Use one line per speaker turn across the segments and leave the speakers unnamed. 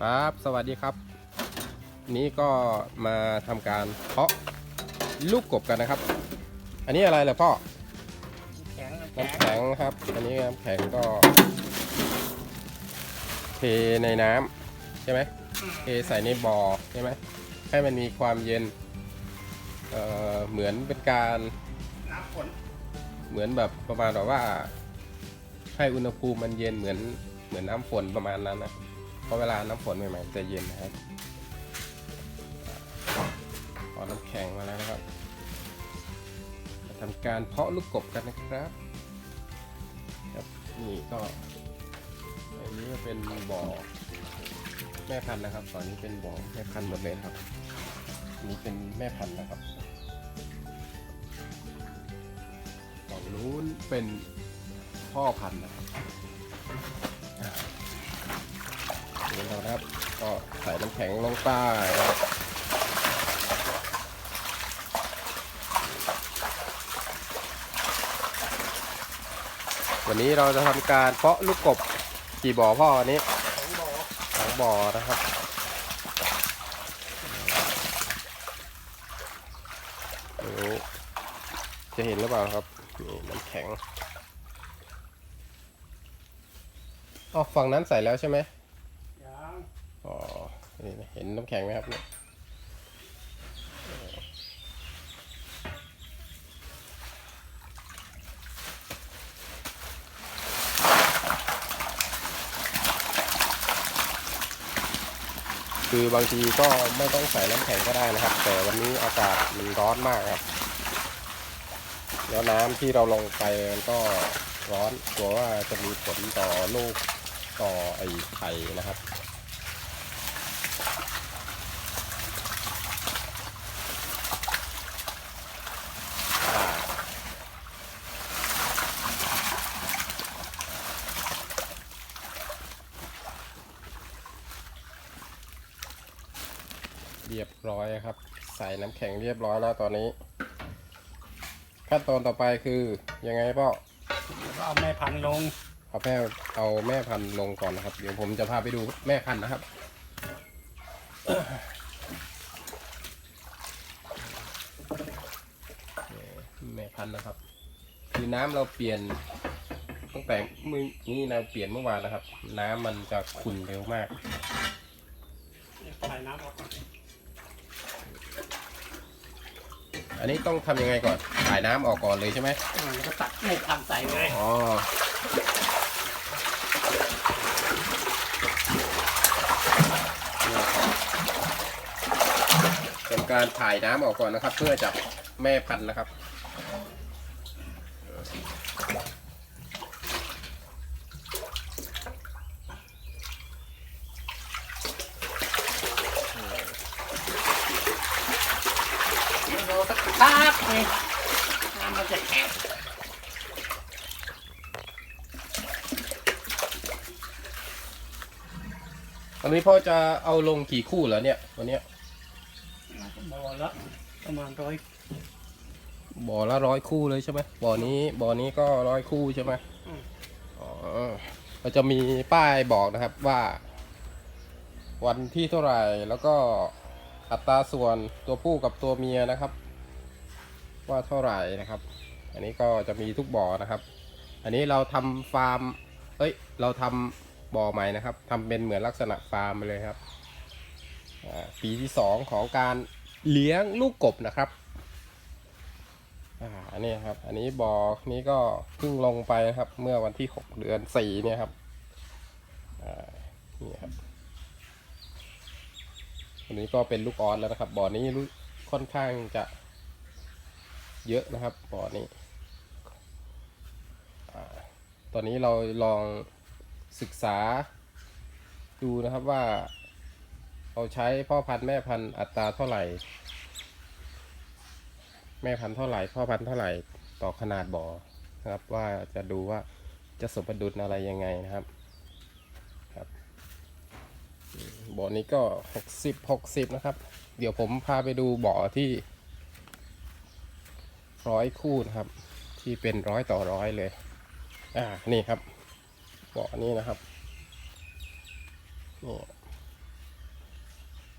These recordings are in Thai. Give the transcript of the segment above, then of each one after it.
ครับสวัสดีครับ นี้ก็มาทำการเพาะลูกกบกันนะครับ อันนี้อะไรเหรอพ่อ
แข็ง
น้ำแข็งครับ อันนี้น้ำแข็งก็ เทในน้ำใช่ไหมเทใส่ในบ่อใช่ไหมให้มันมีความเย็นเอ่อเหมือนเป็นการ
น้ำฝน
เหมือนแบบประมาณแบบว่า ให้อุณหภูมิมันเย็นเหมือนเหมือนน้ำฝนประมาณนั้นนะเพ ราะเวลาน้ำฝนใหม่ๆจะเย็นนะครับเอาน้ำแข็งมาแล้วนะครับมาทำการเพาะลูกกบกันนะครับครับนี่ก็อันนี้ก็เป็นบ่อแม่พันธุ์นะครับ ตอนนี้เป็นบ่อแม่พันธุ์หมดเลยครับอันนี้เป็นแม่พันธุ์นะครับฝั่งนู้นเป็นพ่อพันธุ์นะครับ นี่เรานะครับ ก็ใส่น้ำแข็งลงไปนะครับวันนี้เราจะทำการเพาะลูกกบกี่บ่อพ่ออันนี้
ของบ่อ
สองบ่อนะครับจะเห็นหรือเปล่าครับนี่น้ำแข็งอ๋อฝั่งนั้นใส่แล้วใช่ไหม ห็นน้ำแข็งไหมครับเนี่ยคือบางทีก็ไม่ต้องใส่น้ำแข็งก็ได้นะครับ แต่วันนี้อากาศมันร้อนมากครับ แล้วน้ำที่เราลงไปมันก็ร้อนกลัวว่าจะมีผลต่อลูกต่อไอไข่นะครับ เรียบร้อยครับ ใส่น้ำแข็งเรียบร้อยแล้วตอนนี้ ขั้นตอนต่อไปคือยังไงพ่อ
แล้วก็เอาแม่พันธุ์ลง
เอาแม่เอาแม่พันธุ์ลงก่อนนะครับ เดี๋ยวผมจะพาไปดูแม่พันธุ์นะครับ แม่พันธุ์นะครับ คือน้ำเราเปลี่ยนตั้งแต่มือนี่เราเปลี่ยนเมื่อวานนะครับ น้ำมันจะขุ่นเร็วมาก
ใส่น้ำออกก่อน
อันนี้ต้องทำยังไงก่อนถ่ายน้ำออกก่อนเลยใช่ไหม
อ่าแล้วก็ตัดแม่พันธุ์ใส่เลย
อ๋อเป็นการถ่ายน้ำออกก่อนนะครับ เพื่อจับแม่พันธุ์นะครับ
เราสัก พักนี่น้ำมันจะแข็ง
วันนี้พ่อจะเอาลงกี่คู่เหรอเนี่ยวันเนี้ย
บ่อละประมาณร้อย
บ่อละร้อยคู่เลยใช่ไหมบ่อนี้บ่อนี้ก็ร้อยคู่ใช่ไหมอ๋อก็จะมีป้ายบอกนะครับว่า วันที่เท่าไหร่แล้วก็อัตราส่วนตัวผู้กับตัวเมียนะครับ ว่าเท่าไหร่นะครับ อันนี้ก็จะมีทุกบ่อนะครับ อันนี้เราทำฟาร์ม เอ้ย เราทำบ่อใหม่นะครับทำเป็นเหมือนลักษณะฟาร์มไปเลยครับ ปีที่สองของการเลี้ยงลูกกบนะครับอ่าอันนี้ครับ อันนี้บ่อนี้ก็เพิ่งลงไปนะครับ เมื่อวันที่หกเดือนสี่เนี่ยครับอ่านี่ครับอันนี้ก็เป็นลูกออสแล้วนะครับบ่อนี้ค่อนข้างจะ เยอะนะครับบ่อนี้อ่ตอนนี้เราลองศึกษาดูนะครับว่า เราใช้พ่อพันธุ์แม่พันธุ์อัตราเท่าไหร่ แม่พันธุ์เท่าไหร่ พ่อพันธุ์เท่าไหร่ต่อขนาดบ่อนะครับ ว่าจะดูว่าจะสมดุลอะไรยังไงนะครับครับบ่อนี้ก็หกสิบหกสิบนะครับ เดี๋ยวผมพาไปดูบ่อที่ ร้อยคู่นะครับ ที่เป็นร้อยต่อร้อยเลย อ่า นี่ครับเบ่อนี้นะครับนี่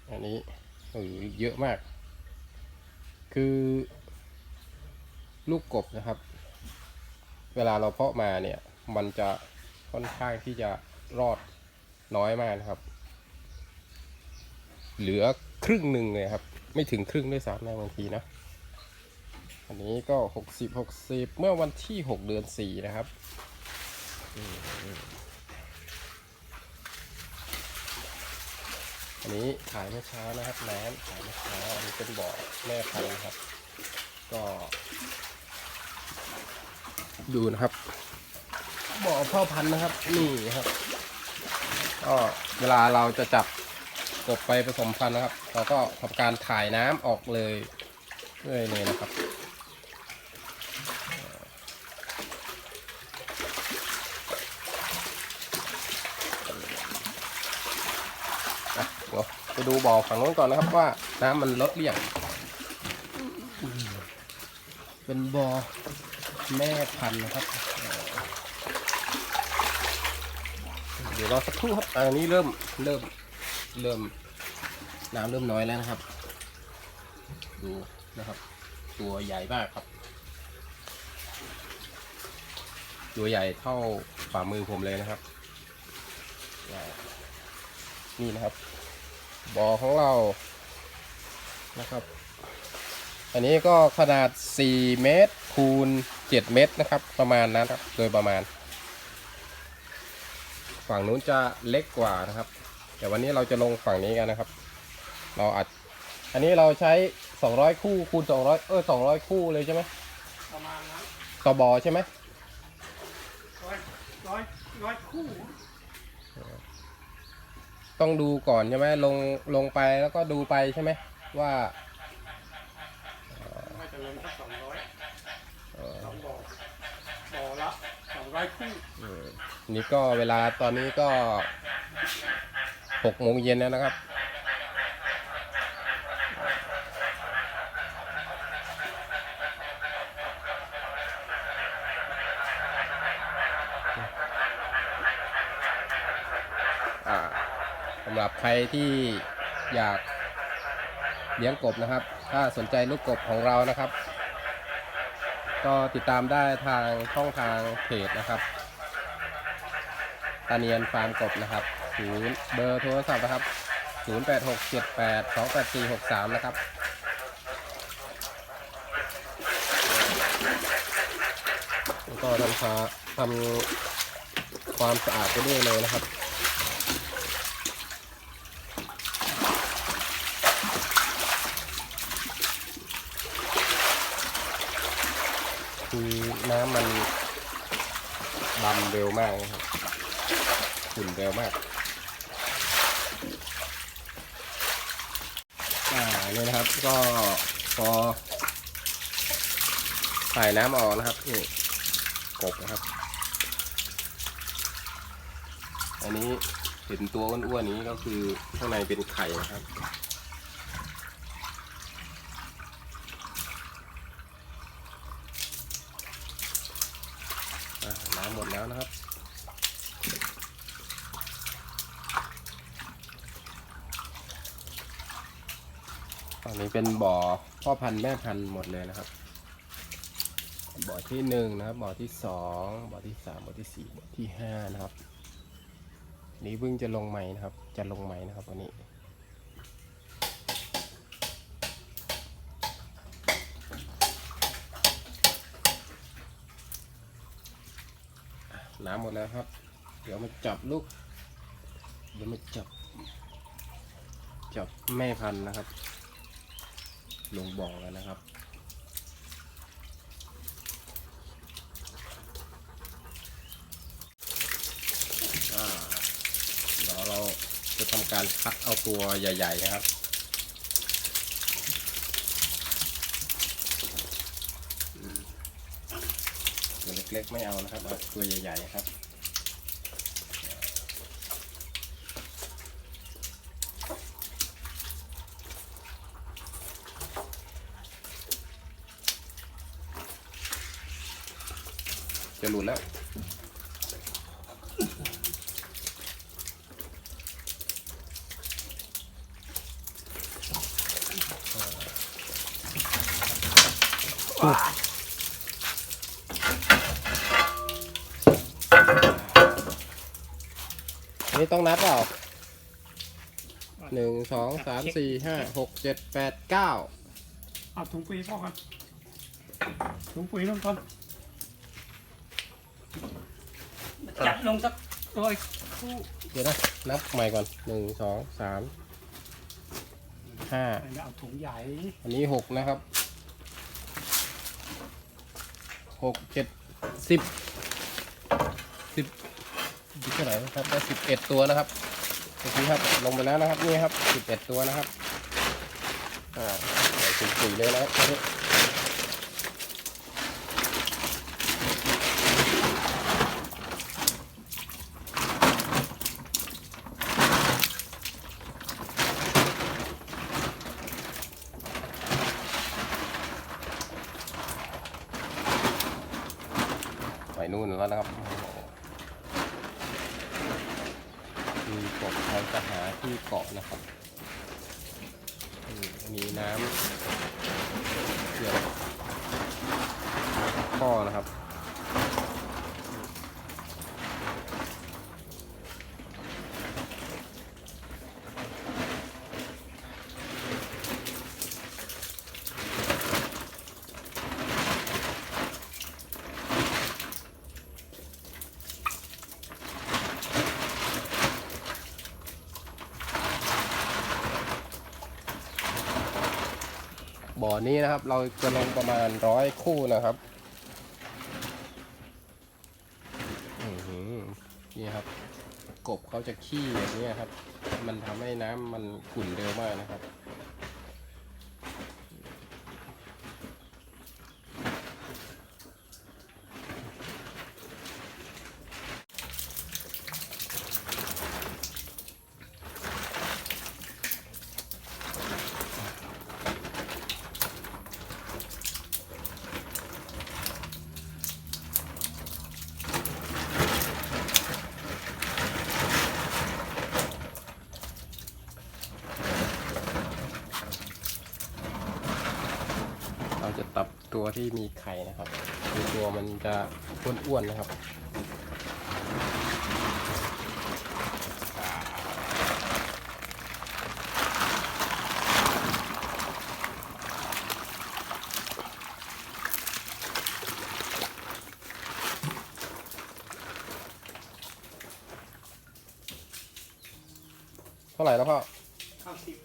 อันนี้เออเยอะมาก คือลูกกบนะครับ เวลาเราเพาะมาเนี่ย มันจะค่อนข้างที่จะรอดน้อยมากนะครับ เหลือครึ่งหนึ่งเลยครับ ไม่ถึงครึ่งด้วยซ้ำในบางทีนะ อันนี้ก็หกสิบหกสิบเมื่อวันที่หกเดือนสี่นะครับอันนี้ถ่ายเมื่อเช้านะครับน้ำถ่ายเมื่อเช้าอันนี้เป็นบ่อแม่พันธุ์ครับ ก็ดูนะครับบ่อพ่อพันธุ์นะครับ นี่ครับ ก็เวลาเราจะจับกบไปผสมพันธุ์นะครับ เราก็ทำการถ่ายน้ำออกเลยเลยเลยนะครับ อะเดี๋ยว ไปดูบ่อฝั่งโน้นก่อนนะครับว่าน้ำมันลดหรือยังอืมเป็นบ่อแม่พันธุ์นะครับเอ่อเดี๋ยวรอสักครู่ครับอันนี้เริ่มเริ่มเริ่มน้ำเริ่มน้อยแล้วนะครับ ดูนะครับ ตัวใหญ่มากครับ ตัวใหญ่เท่าฝ่ามือผมเลยนะครับอ่านี่นะครับ บ่อของเรานะครับ อันนี้ก็ขนาด 4 เมตรคูณ 7 เมตรนะครับ ประมาณนั้นครับโดยประมาณ ฝั่งนู้นจะเล็กกว่านะครับ แต่วันนี้เราจะลงฝั่งนี้กันนะครับ เราอัด อันนี้เราใช้ 200 คู่คูณ 200 เออ200 คู่เลยใช่ไหม
ประมาณนั้น
ต่อบ่อใช่ไหม
ร้อยร้อยร้อยคู่
ต้องดูก่อนใช่ไหมลงลงไปแล้วก็ดูไปใช่ไหมว่า
ไม่จะลงสักสองร้อย
อ่อ
สองบ่อบ่อละสองร้อยคู่
เออนี่ก็เวลาตอนนี้ก็หกโมงเย็นแล้วนะครับำหรับใครที่อยากเลี้ยงกบนะครับ ถ้าสนใจลูกกบของเรานะครับ ก็ติดตามได้ทางช่องทางเพจนะครับตาเนียนฟาร์มกบนะครับศูนย์เบอร์โทรศัพท์นะครับ 0867828463 นะครับแล้วก็ทำความทำความสะอาดไปด้วยเลยนะครับ คือน้ำมันดำเร็วมากนะครับขุ่นเร็วมากอ่านี่นะครับก็พอใส่น้ำออกนะครับนี่กบนะครับ อันนี้เห็นตัวอ้วนๆนี้ก็คือข้างในเป็นไข่นะครับ น้ำหมดแล้วนะครับ ตอนนี้เป็นบ่อพ่อพันธุ์แม่พันธุ์หมดเลยนะครับ บ่อที่หนึ่งนะครับ บ่อที่สองบ่อที่สามบ่อที่สี่บ่อที่ห้านะครับ นี่เพิ่งจะลงใหม่นะครับ จะลงใหม่นะครับวันนี้ น้ำหมดแล้วครับ เดี๋ยวมาจับลูก เดี๋ยวมาจับ จับแม่พันธุ์นะครับ ลงบ่อแล้วนะครับอ่าเดี๋ยวเราจะทำการคัดเอาตัวใหญ่ ๆ นะครับ เล็กไม่เอานะครับเอาตัวใหญ่ๆครับจะหลุดแล้ว นนี้ต้องนับเปล่าหนึ่งสองสามสี่ห้าหกเจ็ดแปดเก้า
เอาถุงปุ๋ยพ่อกันถุงปุ๋ยลงก่อนจัดลงสักร้อยคู่
เดี๋ยวนะนับใหม่ก่อนหนึ่งสองสามห้า
แล้วเอาถุงใหญ่
อันนี้หกนะครับหกเจ็ดสิบสิบ ดูเท่าไหร่นะครับได้สิบเอ็ดตัวนะครับดูสิครับลงไปแล้วนะครับนี่ครับสิบเอ็ดตัวนะครับอ่าใส่ถุงปุ๋ยเลยนะครับ ไปนู่นแล้วนะครับมีกบเขาจะหาที่เกาะนะครับอืม มีน้ำเกี่ยวข้อนะครับ อันนี้นะครับ เราจะลงประมาณร้อยคู่นะครับอือหือนี่ครับ กบเขาจะขี้อย่างนี้ครับ มันทำให้น้ำมันขุ่นเร็วมากนะครับ เราจะ ตับตัวที่มีไข่นะครับคือตัวมันจะอ้วนๆนะครับเท่าไหร่แล้วพ่อ
ข้าวสิบ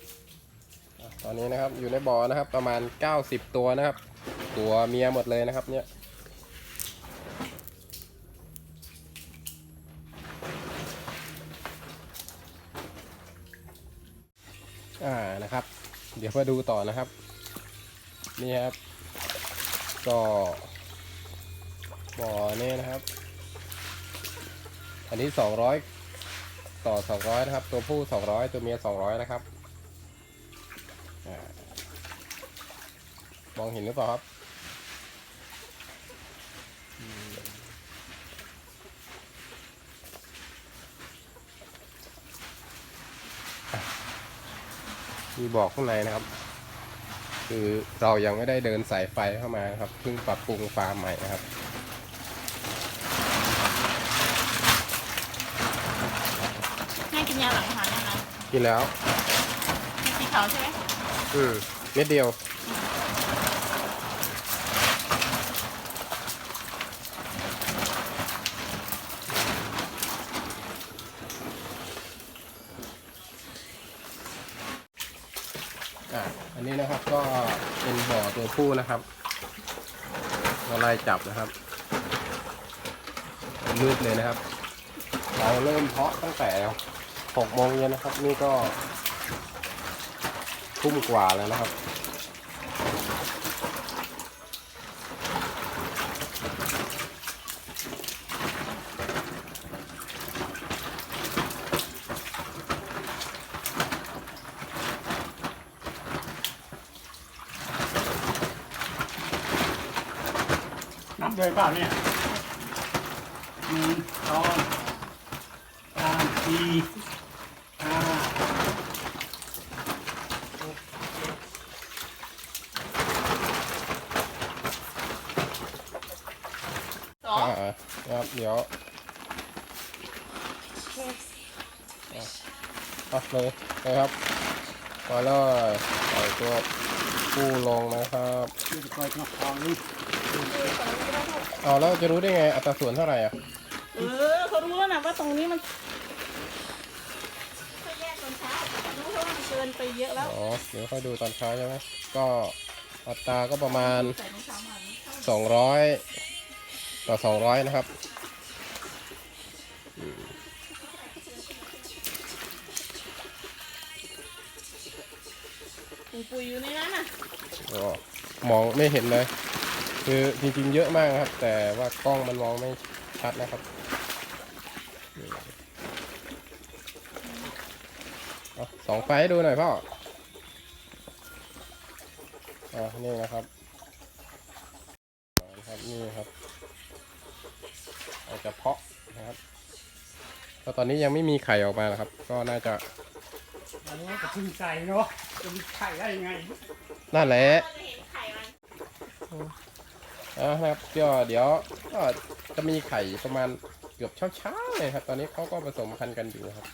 ตอนนี้นะครับอยู่ในบ่อนะครับประมาณ 90 ตัวนะครับ ตัวเมียหมดเลยนะครับเนี่ยอ่านะครับ เดี๋ยวมาดูต่อนะครับ นี่ครับ ก็บ่อเนี่ยนะครับ อันนี้200ต่อ200นะครับ ตัวผู้200ตัวเมีย200นะครับมองเห็นหรือเปล่าครับอืมอะ มีบอกข้างในนะครับ คือเรายังไม่ได้เดินสายไฟเข้ามานะครับเพิ่งปรับปรุงฟาร์มใหม่นะครับ
ให้กินยาหลังอาหารได้ไหม
กินแล้ว
สีขาวใช่ไหม
อืมเม็ดเดียวอะ ก็เป็นบ่อตัวผู้นะครับเราไล่จับนะครับมืดเลยนะครับ เราเริ่มเพาะตั้งแต่หกโมงเย็นนะครับ นี่ก็ทุ่มกว่าแล้วนะครับ
เลยเปล่าเนี่ยหนึ่งสองสามสี่ห้าสอง
อ่าครับเดี๋ยวเอาเลยนะครับมาแล้วส่ตัวผู้ลงนะครับ
ดูก่อนเาะนี้า
แล้วจะรู้ได้ไงอัตราส่วนเท่าไหร่อะ
เออเขารู้แล้วนะว่าตรงนี้มันเขาแยกตอนเช้ารู้ว่ามันเกินไปเยอะแล้ว
อ๋อ เดี๋ยวค่อยดูตอนเช้าใช่ไหมก็อัตราก็ประมาณ
ใส่รองเท้ามา
สองร้อยต่อสองร้อยนะครับ
ปุ๋ยปุ๋ยอยู่ในนั้นน่ะ
ก็มองไม่เห็นเลย คือจริงๆเยอะมากนะครับ แต่ว่ากล้องมันมองไม่ชัดนะครับเอาสองไฟให้ดูหน่อยพ่ออ่านี่นะครับนะครับนี่ครับเอาจะเพาะนะครับก็ตอนนี้ยังไม่มีไข่ออกมานะครับ ก็น่าจะ
อันนี้ก็พึ่งใจเนาะจะมีไข่ได้ยังไง
นั่นแหละ
เราจะเห็นไข่มัน
อ่านะครับก็เดี๋ยวก็จะมีไข่ประมาณเกือบเช้าๆเลยครับ ตอนนี้เขาก็ผสมพันธุ์กันอยู่ครับ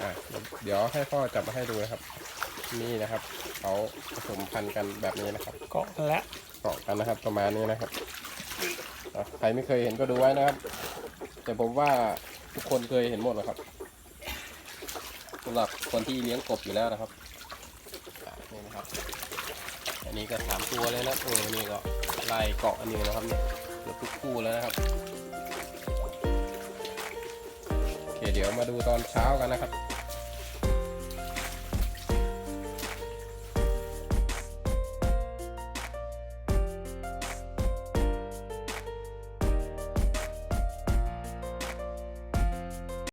อ่าเดี๋ยวให้พ่อจับมาให้ดูนะครับ นี่นะครับเขาผสมพันธุ์กันแบบนี้นะครับ
เกาะกันแล้ว
เกาะกันนะครับ ประมาณนี้นะครับอะใครไม่เคยเห็นก็ดูไว้นะครับ แต่ผมว่าทุกคนเคยเห็นหมดแล้วครับสำหรับคนที่เลี้ยงกบอยู่แล้วนะครับอะนี่นะครับ อันนี้ก็สามตัวเลยนะเออนี่ก็ลายเกาะอันนี้นะครับเนี่ยเกือบทุกคู่แล้วนะครับโอเคเดี๋ยวมาดูตอนเช้ากันนะครับ